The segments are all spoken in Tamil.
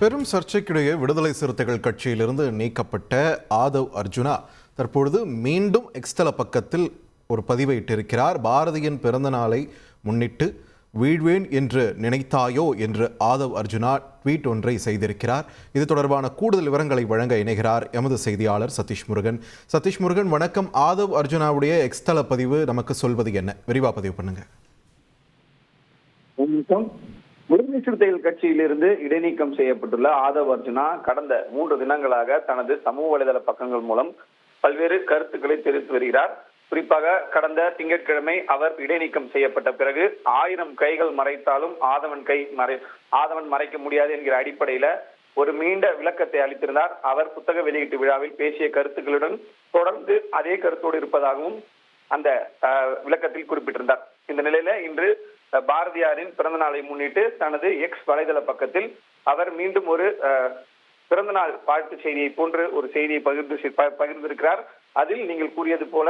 பெரும் சர்ச்சைக்கிடையே விடுதலை சிறுத்தைகள் கட்சியிலிருந்து நீக்கப்பட்ட ஆதவ் அர்ஜுனா தற்பொழுது மீண்டும் எக்ஸ்தல பக்கத்தில் ஒரு பதிவை இட்டிருக்கிறார் பாரதியின் பிறந்த நாளை முன்னிட்டு வீழ்வேன் என்று நினைத்தாயோ என்று ஆதவ் அர்ஜுனா ட்வீட் ஒன்றை செய்திருக்கிறார். இது தொடர்பான கூடுதல் விவரங்களை வழங்க இணைகிறார் எமது செய்தியாளர் சதீஷ் முருகன். சதீஷ் முருகன் வணக்கம். ஆதவ் அர்ஜுனாவுடைய எக்ஸ்தல பதிவு நமக்கு சொல்வது என்ன? விரிவா பதிவு பண்ணுங்க. விடுதலை சிறுத்தைகள் கட்சியிலிருந்து இடைநீக்கம் செய்யப்பட்டுள்ள ஆதவ் அர்ஜுனா கடந்த மூன்று தினங்களாக தனது சமூக வலைதள பக்கங்கள் மூலம் பல்வேறு கருத்துக்களை தெரிவித்து வருகிறார். குறிப்பாக கடந்த திங்கட்கிழமை அவர் இடைநீக்கம் செய்யப்பட்ட பிறகு ஆயிரம் கைகள் மறைத்தாலும் ஆதவன் கை மறை ஆதவன் மறைக்க முடியாது என்கிற அடிப்படையில ஒரு நீண்ட விளக்கத்தை அளித்திருந்தார். அவர் புத்தக வெளியீட்டு விழாவில் பேசிய கருத்துக்களுடன் தொடர்ந்து அதே கருத்தோடு இருப்பதாகவும் அந்த விளக்கத்தில் குறிப்பிட்டிருந்தார். இந்த நிலையில இன்று பாரதியாரின் பிறந்த நாளை முன்னிட்டு தனது எக்ஸ் வலைதள பக்கத்தில் அவர் மீண்டும் ஒரு பிறந்தநாள் வாழ்த்து செய்தியை போன்று ஒரு செய்தியை பகிர்ந்து ப- பகிர்ந்திருக்கிறார். அதில் நீங்கள் கூறியது போல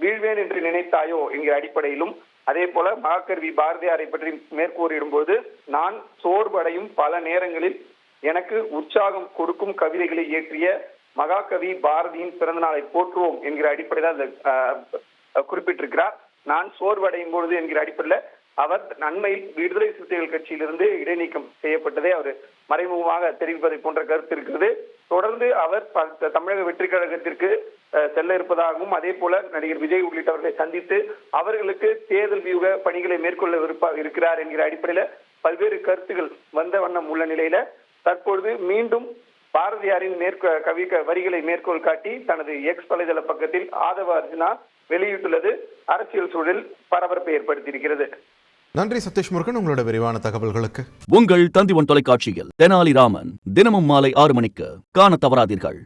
வீழ்வேன் என்று நினைத்தாயோ என்கிற அடிப்படையிலும் அதே போல மகாகவி பாரதியாரை பற்றி மேற்கூறிடும்போது நான் சோர்வடையும் பல நேரங்களில் எனக்கு உற்சாகம் கொடுக்கும் கவிதைகளை இயற்றிய மகாகவி பாரதியின் பிறந்த நாளை போற்றுவோம் என்கிற அடிப்படையில் அந்த குறிப்பிட்டிருக்கிறார். நான் சோர்வடையும் பொழுது என்கிற அடிப்படையில் அவர் நன்மையில் விடுதலை சிறுத்தைகள் கட்சியிலிருந்து இடைநீக்கம் செய்யப்பட்டதை அவர் மறைமுகமாக தெரிவிப்பதை போன்ற கருத்து இருக்கிறது. தொடர்ந்து அவர் தமிழக வெற்றி கழகத்திற்கு செல்ல இருப்பதாகவும் அதே போல நடிகர் விஜய் உள்ளிட்டவர்களை சந்தித்து அவர்களுக்கு தேர்தல் வியூக பணிகளை மேற்கொள்ள விருப்ப இருக்கிறார் என்கிற அடிப்படையில பல்வேறு கருத்துகள் வந்த வண்ணம் உள்ள நிலையில தற்பொழுது மீண்டும் பாரதியாரின் மேற்க கவி வரிகளை மேற்கோள் காட்டி தனது எக்ஸ் வலைதள பக்கத்தில் ஆதவ அர்ஜுனா வெளியிட்டுள்ளது. அரசியல் சூழல் பரபரப்பை ஏற்படுத்தியிருக்கிறது. நன்றி சதீஷ் முருகன் உங்களோட விரிவான தகவல்களுக்கு. உங்கள் தந்திவன் தொலைக்காட்சியில் தெனாலிராமன் தினமும் மாலை ஆறு மணிக்கு காணத் தவறாதீர்கள்.